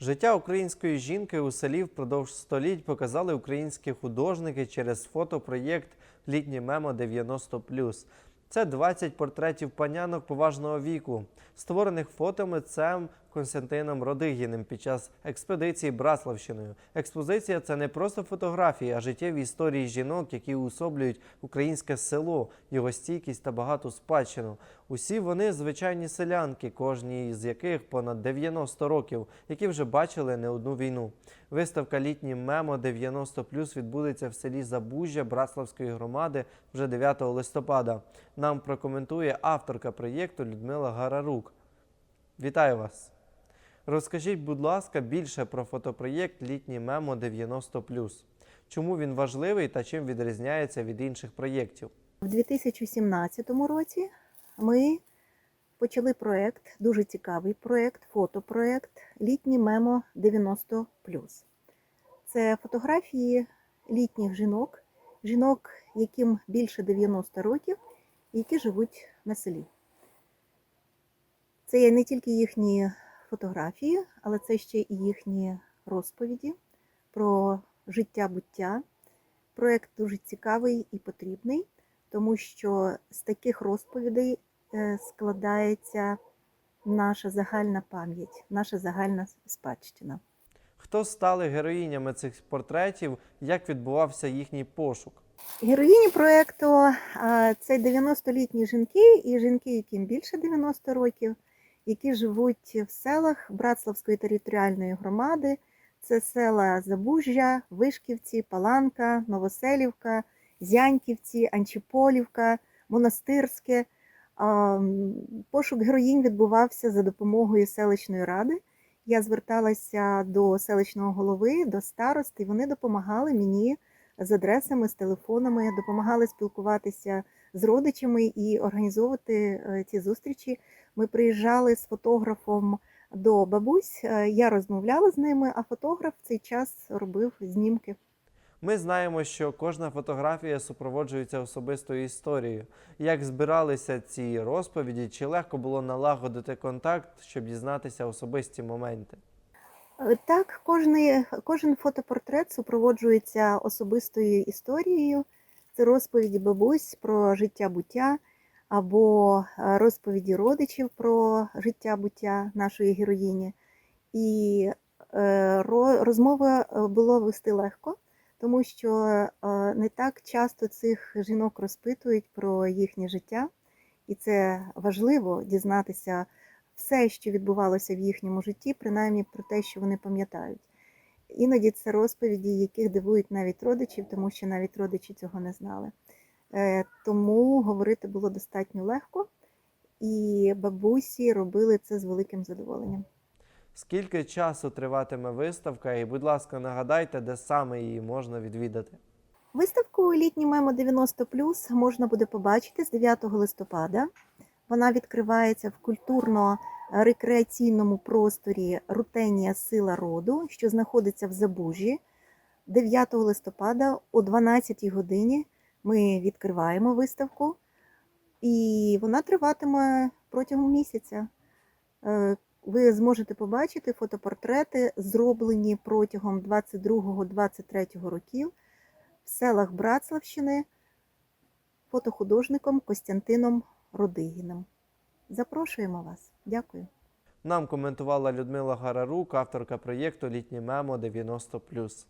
Життя української жінки у селі впродовж століть показали українські художники через фотопроєкт Літнє мемо 90+. Це 20 портретів панянок поважного віку, створених фотомитцем Константином Родигіним під час експедиції Браславщиною. Експозиція це не просто фотографії, а життєві історії жінок, які уособлюють українське село, його стійкість та багату спадщину. Усі вони звичайні селянки, кожній з яких понад 90 років, які вже бачили не одну війну. Виставка Літнє мемо 90+, відбудеться в селі Забужжя Браславської громади вже 9 листопада. Нам прокоментує авторка проєкту Людмила Гарарук. Вітаю вас! Розкажіть, будь ласка, більше про фотопроєкт Літнє мемо 90+. Чому він важливий та чим відрізняється від інших проєктів? В 2017 році ми почали проєкт, дуже цікавий проєкт, фотопроєкт Літнє мемо 90+. Це фотографії літніх жінок, жінок, яким більше 90 років, які живуть на селі. Це є не тільки їхні фотографії, але це ще і їхні розповіді про життя-буття. Проєкт дуже цікавий і потрібний тому що з таких розповідей е, складається наша загальна пам'ять, наша загальна спадщина. Хто стали героїнями цих портретів? Як відбувався їхній пошук? Героїні проєкту це 90-літні жінки і жінки, яким більше 90 років, які живуть в селах Братславської територіальної громади. Це села Забужжя, Вишківці, Паланка, Новоселівка, Зяньківці, Анчіполівка, Монастирське. Пошук героїнь відбувався за допомогою селищної ради. Я зверталася до селищного голови, до старости, і вони допомагали мені з адресами, з телефонами, допомагали спілкуватися з родичами і організовувати е, ці зустрічі. Ми приїжджали з фотографом до бабусь, е, я розмовляла з ними, а фотограф в цей час робив знімки. Ми знаємо, що кожна фотографія супроводжується особистою історією. Як збиралися ці розповіді, чи легко було налагодити контакт, щоб дізнатися особисті моменти? Так, кожний, кожен фотопортрет супроводжується особистою історією. Це розповіді бабусь про життя буття або е, розповіді родичів про життя буття нашої героїні. І е, розмови е, було вести легко, тому що не так часто цих жінок розпитують про їхнє життя, і це важливо дізнатися все, що відбувалося в їхньому житті, принаймні про те, що вони пам'ятають. Іноді це розповіді, яких дивують навіть родичів, тому що навіть родичі цього не знали. Е, Тому говорити було достатньо легко, і бабусі робили це з великим задоволенням. Скільки часу триватиме виставка? І, будь ласка, нагадайте, де саме її можна відвідати. Виставку Літній мемо 90 можна буде побачити з 9 листопада. Вона відкривається в культурно-рекреаційному просторі Рутенія Сила роду, що знаходиться в Забужі. 9 листопада о 12 годині ми відкриваємо виставку, і вона триватиме протягом місяця. Е, Ви зможете побачити фотопортрети, зроблені протягом 22-23 років в селах Братславщини фотохудожником Костянтином Родигіним. Запрошуємо вас. Дякую. Нам коментувала Людмила Гарарук, авторка проєкту Літнє мемо 90+.